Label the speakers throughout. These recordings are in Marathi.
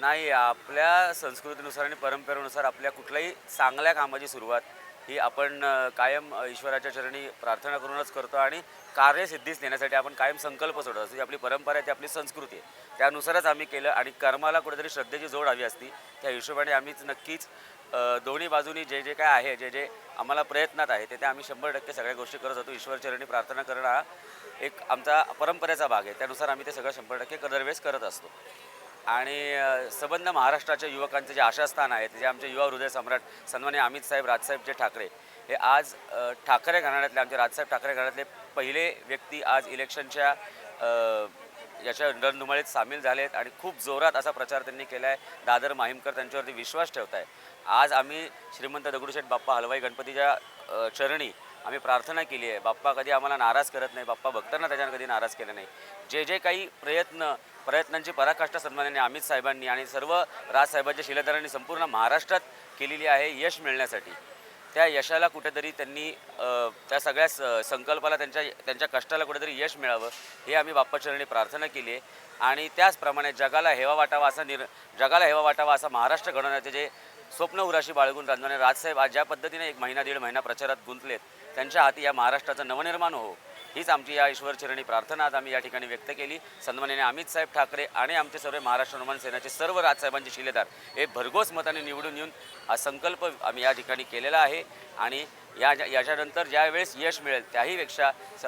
Speaker 1: नाही आपल्या संस्कृतीनुसार आणि परंपरेनुसार आपल्या कुठल्याही चांगल्या कामाची सुरुवात ही आपण कायम ईश्वराच्या चरणी प्रार्थना करूनच करतो आणि कार्यसिद्धीच नेण्यासाठी आपण कायम संकल्प सोडत असतो. जी आपली परंपरा आहे ती आपली संस्कृती आहे. त्यानुसारच आम्ही केलं आणि कर्माला कुठेतरी श्रद्धेची जोड हवी असती त्या हिशोबाने आम्हीच नक्कीच दोन्ही बाजूनी जे जे काय आहे जे जे आम्हाला प्रयत्नात आहे ते ते आम्ही शंभर टक्के सगळ्या गोष्टी करत होतो ईश्वरचरणी प्रार्थना करणं हा एक आमचा परंपरेचा भाग आहे. त्यानुसार आम्ही ते सगळं शंभर टक्के दरवेळेस करत असतो. आणि सबंध संबंध महाराष्ट्राच्या युवकांचे जे आशास्थान आहेत जे आमचे युवा हृदय सम्राट सन्मान्य अमित साहेब राजसाहेब जे ठाकरे हे आज ठाकरे घराण्यातले आमचे राजसाहेब ठाकरे घराण्यातले पहिले व्यक्ती आज इलेक्शनच्या याच्या रणधुमाळीत सामील झालेत आणि खूप जोरात असा प्रचार त्यांनी केला आहे दादर माहीमकर त्यांच्यावरती विश्वास ठेवत आहे आज आम्ही श्रीमंत दगडूशेठ बाप्पा हलवाई गणपतीच्या चरणी आम्ही प्रार्थना केली आहे. बाप्पा कधी आम्हाला नाराज करत नाही. बाप्पा भक्तांना त्याच्यानं कधी नाराज केलं नाही. जे जे काही प्रयत्न प्रयत्नांची पराकाष्ठा सन्मानाने अमित साहेबांनी आणि सर्व राजसाहेबांच्या शिलेदारांनी संपूर्ण महाराष्ट्रात केलेली आहे यश मिळण्यासाठी. त्या यशाला कुठेतरी त्यांनी त्या सगळ्या स- संकल्पाला त्यांच्या त्यांच्या कष्टाला कुठेतरी यश मिळावं हे आम्ही बाप्पाचरणी प्रार्थना केली आहे. आणि त्याचप्रमाणे जगाला हेवा वाटावा असा निर जगाला हेवा वाटावा असा महाराष्ट्र घडवण्याचे जे स्वप्न उराशी बाळगून राजमाने राजसाहेब आज ज्या पद्धतीने एक महिना दीड महिना प्रचारात गुंतलेत त्यांच्या हाती या महाराष्ट्राचं नवनिर्माण हो. हीच आमची या ईश्वरचरणी प्रार्थना आज आम्ही या ठिकाणी व्यक्त केली. सन्मान्याने अमित साहेब ठाकरे आणि आमचे सर्व महाराष्ट्र निर्माण सेनाचे सर्व राजसाहेबांचे शिलेदार हे भरघोस मताने निवडून येऊन हा संकल्प आम्ही या ठिकाणी केलेला आहे. आणि या याच्यानंतर ज्यावेळेस यश मिळेल त्याहीपेक्षा स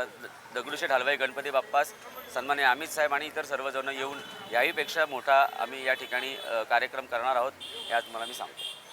Speaker 1: दगडूशेठ हलवाई गणपती बाप्पास सन्मान्य अमित साहेब आणि इतर सर्वजण येऊन याहीपेक्षा मोठा आम्ही या ठिकाणी कार्यक्रम करणार आहोत. हे आज तुम्हाला मी सांगतो.